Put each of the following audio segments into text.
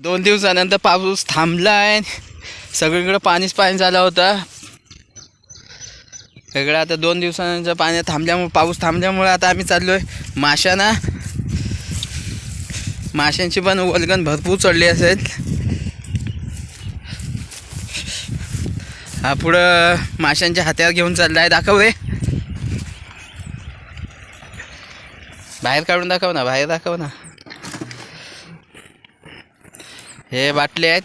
दोन दिवसानंतर पाऊस थांबला आहे सगळीकडं पाणीच पाणी झाला होता. सगळं आता दोन दिवसानंतर पाणी थांबल्यामुळे पाऊस थांबल्यामुळे आता आम्ही चाललो आहे माशांना. माशांची पण वलगण भरपूर चढली असेल. हा पुढं माशांच्या हात्यावर घेऊन चालला आहे दाखव रे. बाहेर काढून दाखव ना बाहेर दाखव ना. हे बाटले आहेत.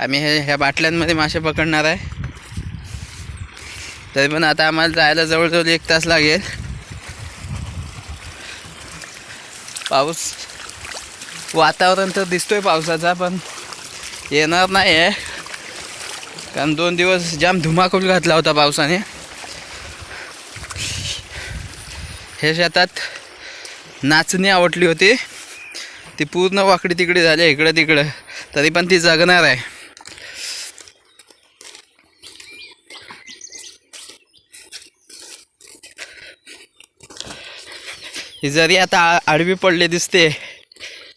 आम्ही हे ह्या बाटल्यांमध्ये मासे पकडणार आहे. तरी पण आता आम्हाला जायला जवळजवळ एक तास लागेल. पाऊस वातावरण तर दिसतोय पावसाचा पण येणार नाही आहे. कारण दोन दिवस जाम धुमाकूल घातला होता पावसाने. हे शेतात नाचणी आवडली होती. ती पूर्ण वाकडी तिकडे झाली इकडं तिकडं. तरी पण ती जगणार आहे. ही जरी आता आ- आडवी पडली दिसते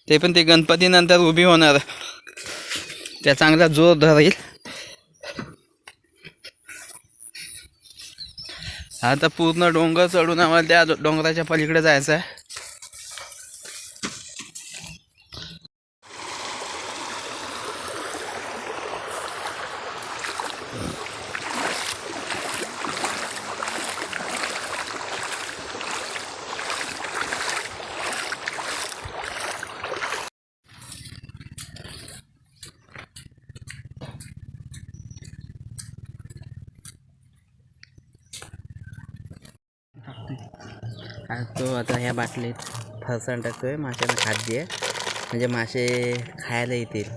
ते पण ते गणपतीनंतर उभी होणार. त्या चांगला जोर धरेल आता पूर्ण डोंगर चढून आम्हाला त्या डोंगराच्या पलीकडे जायचं आहे. हा तो आता ह्या बाटलीत फरसाण टाकतोय माशांना खाद्य म्हणजे मासे खायला येतील.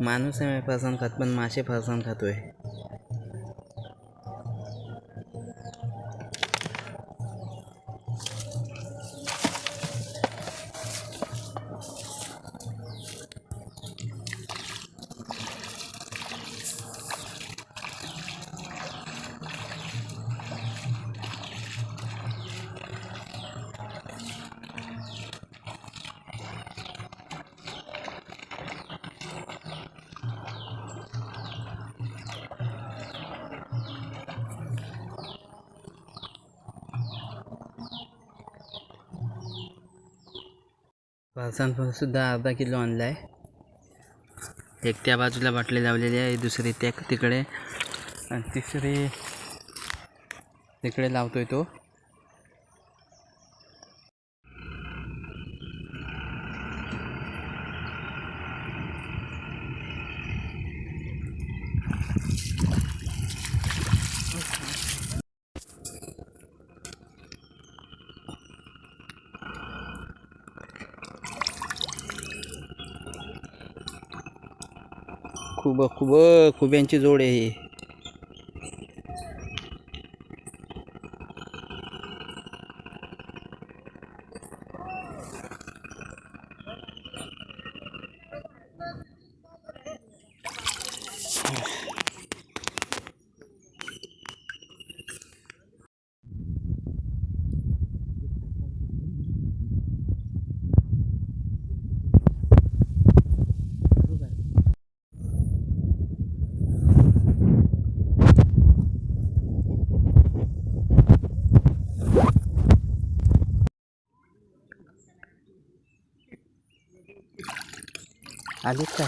माणूस आहे फरसाण खात पण मासे फरसाण खातोय. सुद्धा अर्धा किलो आणला आहे. एक त्या बाजूला बाटली लावलेली आहे दुसरी त्या तिकडे आणि तिसरी तिकडे लावतो आहे तो. खूप खूप खुब्यांची जोड आहे ही आलीत का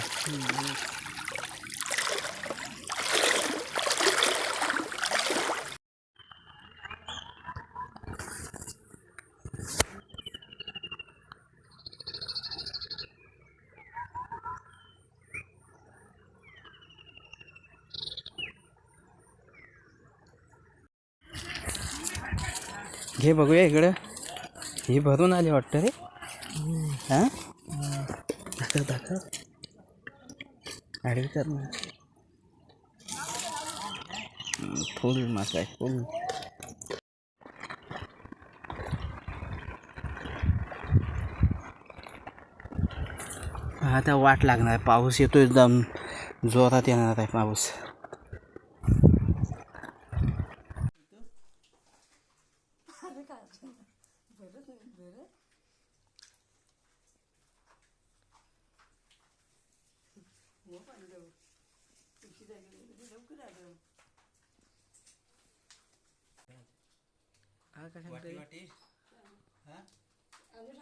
घे बघूया इकडं. ही भरून आली वाटतं रे. हां. दाखव दाखव. आडवी कर ना फुल मासा आहे फुल आता वाट लागणार आहे पाऊस येतो एकदम. जोरात येणार आहे पाऊस. पाणी देऊ तुळशी जागी लवकर आलं हा? का वाटी हा आणि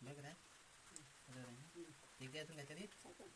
बघ आहे तुला तरी टाकून.